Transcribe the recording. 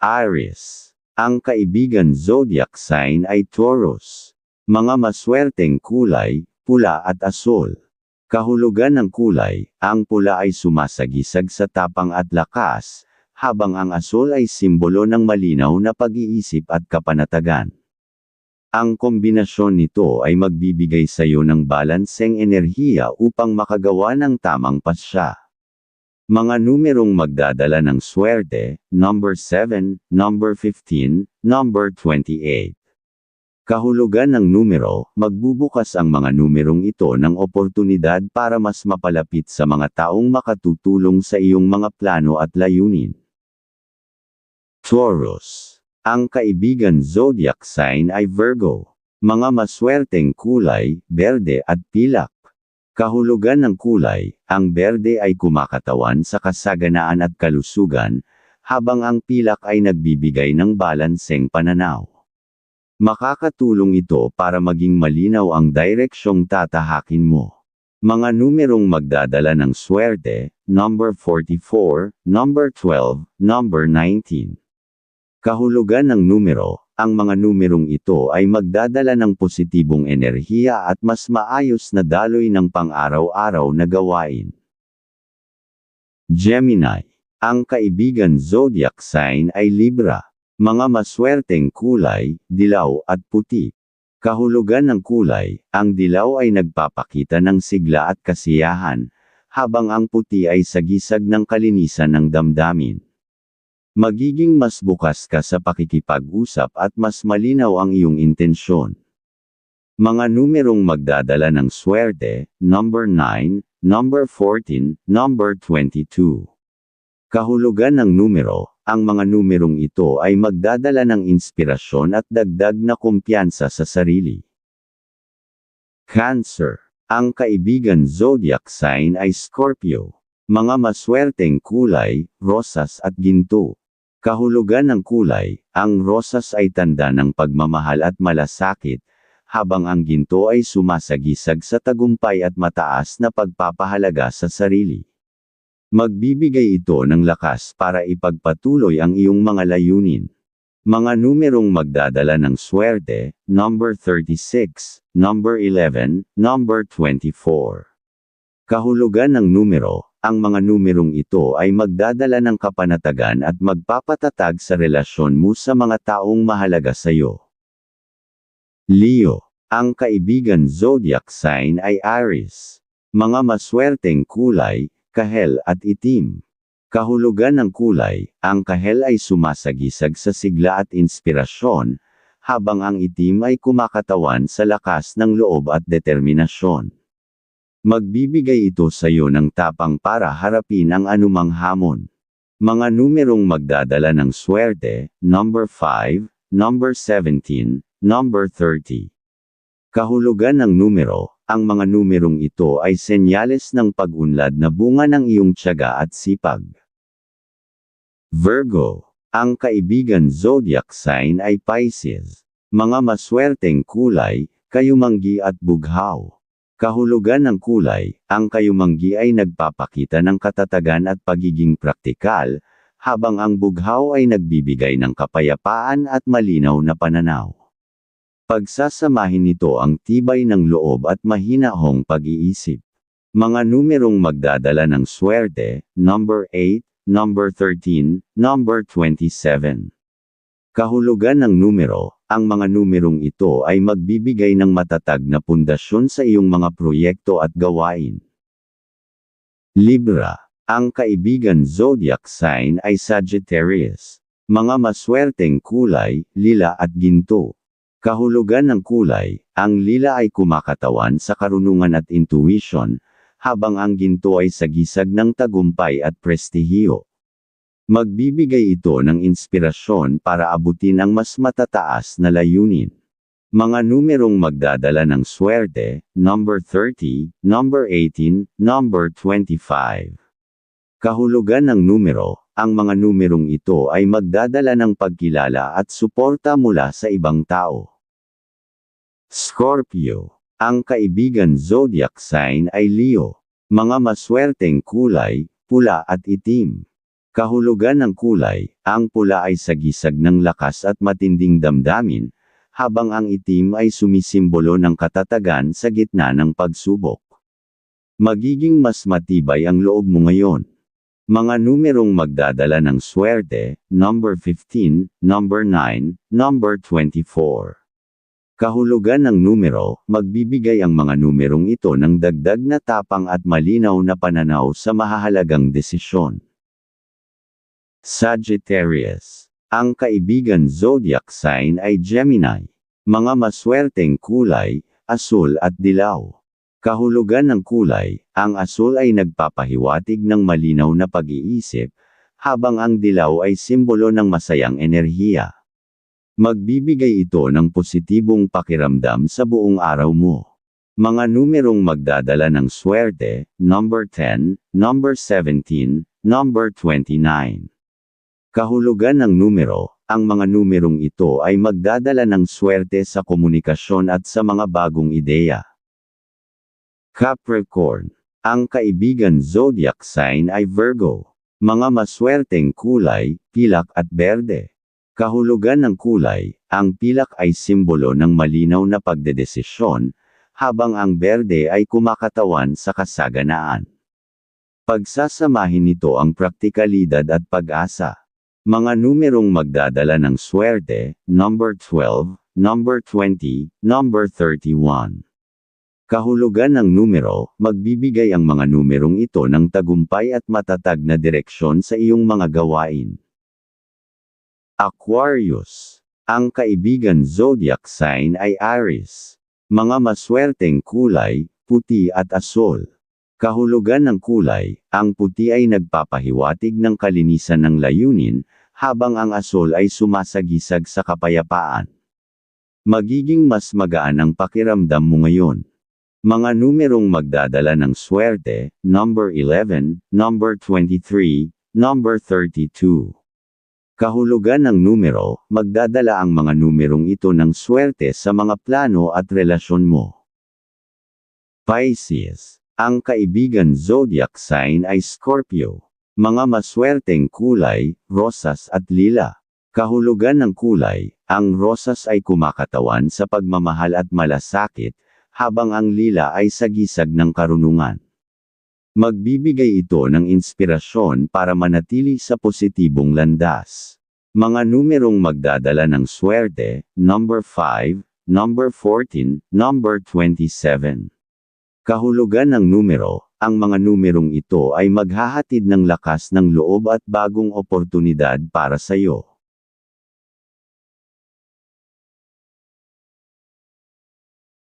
Aries. Ang kaibigan zodiac sign ay Taurus. Mga maswerteng kulay, pula at asul. Kahulugan ng kulay, ang pula ay sumasagisag sa tapang at lakas, habang ang asul ay simbolo ng malinaw na pag-iisip at kapanatagan. Ang kombinasyon nito ay magbibigay sa iyo ng balanseng enerhiya upang makagawa ng tamang pasya. Mga numerong magdadala ng swerte, number 7, number 15, number 28. Kahulugan ng numero, magbubukas ang mga numerong ito ng oportunidad para mas mapalapit sa mga taong makatutulong sa iyong mga plano at layunin. Taurus. Ang kaibigan zodiac sign ay Virgo. Mga maswerteng kulay, berde at pilak. Kahulugan ng kulay, ang berde ay kumakatawan sa kasaganaan at kalusugan, habang ang pilak ay nagbibigay ng balanseng pananaw. Makakatulong ito para maging malinaw ang direksyong tatahakin mo. Mga numerong magdadala ng swerte, number 44, number 12, number 19. Kahulugan ng numero, ang mga numerong ito ay magdadala ng positibong enerhiya at mas maayos na daloy ng pang-araw-araw na gawain. Gemini. Ang kaibigan zodiac sign ay Libra. Mga maswerteng kulay, dilaw at puti. Kahulugan ng kulay, ang dilaw ay nagpapakita ng sigla at kasiyahan, habang ang puti ay sagisag ng kalinisan ng damdamin. Magiging mas bukas ka sa pakikipag-usap at mas malinaw ang iyong intensyon. Mga numerong magdadala ng swerte, number 9, number 14, number 22. Kahulugan ng numero, ang mga numerong ito ay magdadala ng inspirasyon at dagdag na kumpiyansa sa sarili. Cancer. Ang kaibigan zodiac sign ay Scorpio. Mga maswerteng kulay, rosas at ginto. Kahulugan ng kulay, ang rosas ay tanda ng pagmamahal at malasakit, habang ang ginto ay sumasagisag sa tagumpay at mataas na pagpapahalaga sa sarili. Magbibigay ito ng lakas para ipagpatuloy ang iyong mga layunin. Mga numerong magdadala ng swerte, number 36, number 11, number 24. Kahulugan ng numero, ang mga numerong ito ay magdadala ng kapanatagan at magpapatatag sa relasyon mo sa mga taong mahalaga sa iyo. Leo. Ang kaibigan zodiac sign ay Aries. Mga maswerteng kulay, kahel at itim. Kahulugan ng kulay, ang kahel ay sumasagisag sa sigla at inspirasyon, habang ang itim ay kumakatawan sa lakas ng loob at determinasyon. Magbibigay ito sa iyo ng tapang para harapin ang anumang hamon. Mga numerong magdadala ng swerte, number 5, number 17, number 30. Kahulugan ng numero, ang mga numerong ito ay senyales ng pag-unlad na bunga ng iyong tiyaga at sipag. Virgo. Ang kaibigan zodiac sign ay Pisces. Mga maswerteng kulay, kayumanggi at bughaw. Kahulugan ng kulay, ang kayumanggi ay nagpapakita ng katatagan at pagiging praktikal, habang ang bughaw ay nagbibigay ng kapayapaan at malinaw na pananaw. Pagsasamahin nito ang tibay ng loob at mahinahong pag-iisip. Mga numerong magdadala ng swerte, number 8, number 13, number 27. Kahulugan ng numero, ang mga numerong ito ay magbibigay ng matatag na pundasyon sa iyong mga proyekto at gawain. Libra. Ang kaibigan zodiac sign ay Sagittarius. Mga maswerteng kulay, lila at ginto. Kahulugan ng kulay, ang lila ay kumakatawan sa karunungan at intuition, habang ang ginto ay sagisag ng tagumpay at prestihiyo. Magbibigay ito ng inspirasyon para abutin ang mas matataas na layunin. Mga numerong magdadala ng swerte, number 30, number 18, number 25. Kahulugan ng numero, ang mga numerong ito ay magdadala ng pagkilala at suporta mula sa ibang tao. Scorpio. Ang kaibigan zodiac sign ay Leo. Mga maswerteng kulay, pula at itim. Kahulugan ng kulay, ang pula ay sagisag ng lakas at matinding damdamin, habang ang itim ay sumisimbolo ng katatagan sa gitna ng pagsubok. Magiging mas matibay ang loob mo ngayon. Mga numerong magdadala ng swerte, number 15, number 9, number 24. Kahulugan ng numero, magbibigay ang mga numerong ito ng dagdag na tapang at malinaw na pananaw sa mahahalagang desisyon. Sagittarius. Ang kaibigan zodiac sign ay Gemini. Mga maswerteng kulay, asul at dilaw. Kahulugan ng kulay, ang asul ay nagpapahiwatig ng malinaw na pag-iisip, habang ang dilaw ay simbolo ng masayang enerhiya. Magbibigay ito ng positibong pakiramdam sa buong araw mo. Mga numerong magdadala ng swerte, number 10, number 17, number 29. Kahulugan ng numero, ang mga numerong ito ay magdadala ng swerte sa komunikasyon at sa mga bagong ideya. Capricorn. Ang kaibigan zodiac sign ay Virgo. Mga maswerteng kulay, pilak at berde. Kahulugan ng kulay, ang pilak ay simbolo ng malinaw na pagdedesisyon, habang ang berde ay kumakatawan sa kasaganaan. Pagsasamahin nito ang praktikalidad at pag-asa. Mga numerong magdadala ng swerte, number 12, number 20, number 31. Kahulugan ng numero, magbibigay ang mga numerong ito ng tagumpay at matatag na direksyon sa iyong mga gawain. Aquarius. Ang kaibigan zodiac sign ay Aries. Mga maswerteng kulay, puti at asol. Kahulugan ng kulay, ang puti ay nagpapahiwatig ng kalinisan ng layunin, habang ang asol ay sumasagisag sa kapayapaan. Magiging mas magaan ang pakiramdam mo ngayon. Mga numerong magdadala ng swerte, number 11, number 23, number 32. Kahulugan ng numero, magdadala ang mga numerong ito ng swerte sa mga plano at relasyon mo. Pisces. Ang kaibigan zodiac sign ay Scorpio. Mga maswerteng kulay, rosas at lila. Kahulugan ng kulay, ang rosas ay kumakatawan sa pagmamahal at malasakit, habang ang lila ay sagisag ng karunungan. Magbibigay ito ng inspirasyon para manatili sa positibong landas. Mga numerong magdadala ng swerte, number 5, number 14, number 27. Kahulugan ng numero, ang mga numerong ito ay maghahatid ng lakas ng loob at bagong oportunidad para sa iyo.